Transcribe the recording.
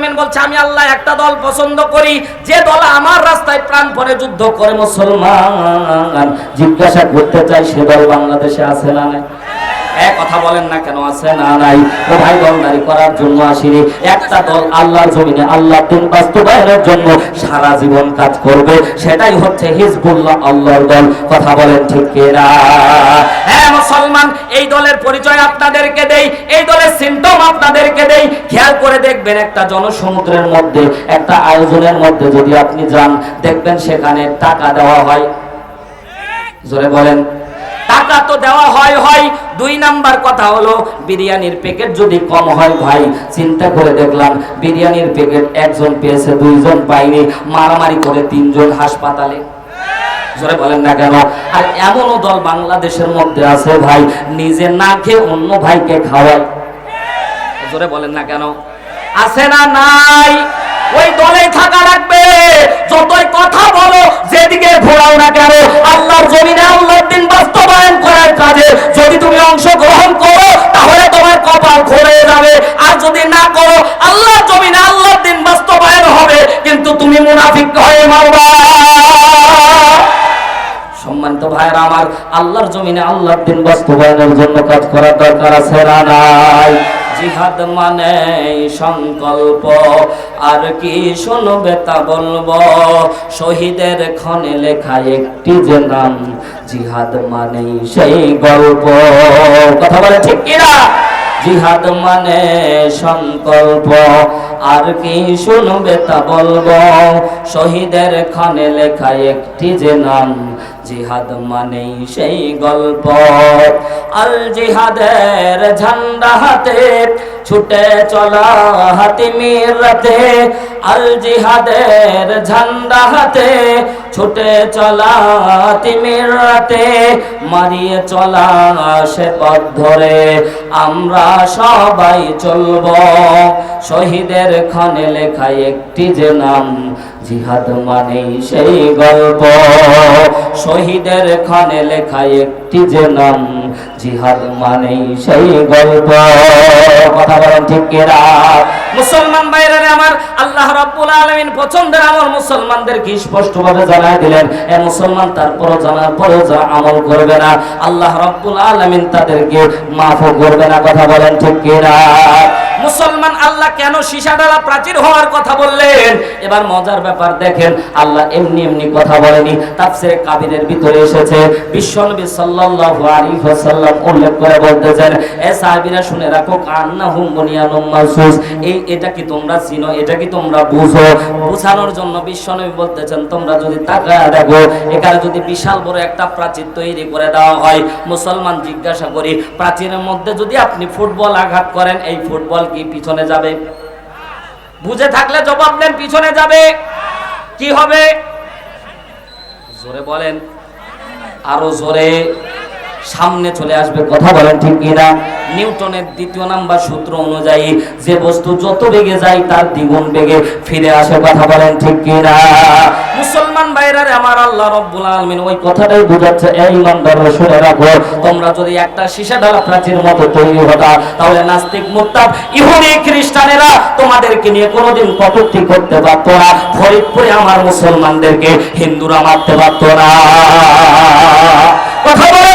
আলামিন বলছে, আমি আল্লাহ একটা দল পছন্দ করি। যে দল আমার রাস্তায় প্রাণপণে যুদ্ধ করে মুসলমান। জিজ্ঞাসা করতে চাই, সে দল বাংলাদেশে আছে না নাই? কথা বলেন না কেন, আছে না নাই? ও ভাই করার জন্য আসিনি। একটা দল জমিনে আল্লাহ দিন বাস্তবায়নের জন্য সারা জীবন কাজ করবে। সেটাই হচ্ছে হিজবুল্লাহ আল্লাহর দল। কথা বলেন ঠিক হ্যাঁ এই দলের পরিচয় আপনাদেরকে দেই, এই দলের সিম্পটম আপনাদেরকে দেই। খেয়াল করে দেখবেন একটা জনসমুদ্রের মধ্যে, একটা আয়োজনের মধ্যে যদি আপনি যান, দেখবেন সেখানে টাকা দেওয়া হয়। জোরে বলেন। টাকা তো দেওয়া হয় হয়। দুই নাম্বার কথা হলো, বিরিয়ানির প্যাকেট যদি কম হয় ভাই, চিন্তা করে দেখলাম, বিরিয়ানির প্যাকেট একজন পেয়েছে, দুইজন পাইনি মারামারি করে তিনজন হাসপাতালে। জোরে বলেন না কেন? আর এমনও দল বাংলাদেশের মধ্যে আছে ভাই, নিজে না খেয়ে অন্য ভাইকে খাওয়ায়। জোরে বলেন না কেন? আছে না নাই? ওই দলে থাকা লাগবে। যতই কথা বলো, যেদিকে ঘোরাও না কেন ভাইরা আমার আল্লাহর জমিনে আল্লাহর দিন বাস্তবায়নের জন্য কাজ করার দরকার আছে নাই? জিহাদ মানে সংকল্প। আর কি শুনবে তা শহীদের ক্ষণে লেখা একটি যে নাম, জিহাদ মানে সেই গল্প। কথা বলে ঠিক কিনা? জিহাদ মানে সংকল্প। আর কি শুনবে তা বলব। শহীদের খানে লেখা একটি যে নাম, জিহাদ মানেই সেই গল্প। আল জিহাদের ঝান্ডা হাতে ছুটে চলা হাতিমির রাতে, আল জিহাদের ঝান্ডা হাতে ছুটে চলা হাতিমির রাতে, মারিয়ে চলা সে পথ ধরে আমরা সবাই চলব। শহীদের ক্ষণে লেখা একটি যে নাম জিহাদ মানেই সেই গল্প। শহীদের ক্ষণে লেখা একটি যে নাম, জিহাদ মানেই সেই গল্প। কথা বলেন ঠিক কিনা? মুসলমান বাইরে আমার আল্লাহ রাব্বুল আলামিন পছন্দের আমল মুসলমানদেরকে স্পষ্টভাবে জানাই দিলেন। এ মুসলমান তারপরও জানার পরেও যা আমল করবে না, আল্লাহ রাব্বুল আলামিন তাদেরকে মাফও করবে না। কথা বলেন ঠিক কিনা? মুসলমান আল্লাহ কেন সীসা ডালা প্রাচীর হওয়ার কথা বললেন? এবার মজার ব্যাপার দেখেন, আল্লাহ এমনি এমনি কথা বলেনি। তাফসিরে কাবিরের ভিতরে এসেছে, বিশ্বনবী সাল্লাল্লাহু আলাইহি ওয়াসাল্লাম উল্লেখ করে বলতেছেন, এ সাহাবীরা শুনে রাখো, কান্নাহুম বুনিয়ানুম মাসুস এই, এটা কি তোমরা চিনো, এটা কি তোমরা বুঝো? বোঝানোর জন্য বিশ্বনবী বলতেছেন, তোমরা যদি তাকায় দেখো, এখানে যদি বিশাল বড় একটা প্রাচীর তৈরি করে দেওয়া হয়, মুসলমান জিজ্ঞাসা করি, প্রাচীরের মধ্যে যদি আপনি ফুটবল আঘাত করেন, এই ফুটবল কি পিছনে যাবে? বুঝে থাকলে জবাব দেন, পিছনে যাবে। কি হবে? জোরে বলেন। আরও জোরে সামনে চলে আসবে, কথা বলেন ঠিক কিনা? নিউটনের দ্বিতীয় নাম্বার সূত্র অনুযায়ী যে বস্তু যত বেগে যায়, তার দ্বিগুণ বেগে ফিরে আসে, কথা বলেন ঠিক কিনা? ভাইরারে আমার আল্লাহ রব্বুল ওই কথাটাই বুঝাচ্ছে এই শুনে রাখো, তোমরা যদি একটা প্রাচীর মতো তৈরি হতা, তাহলে নাস্তিক ইহুদি খ্রিস্টানেরা তোমাদেরকে নিয়ে কোনোদিন কটূক্তি করতে পারতো না, ফরিদপুরে আমার মুসলমানদেরকে হিন্দুরা মারতে পারত না। কথা বলে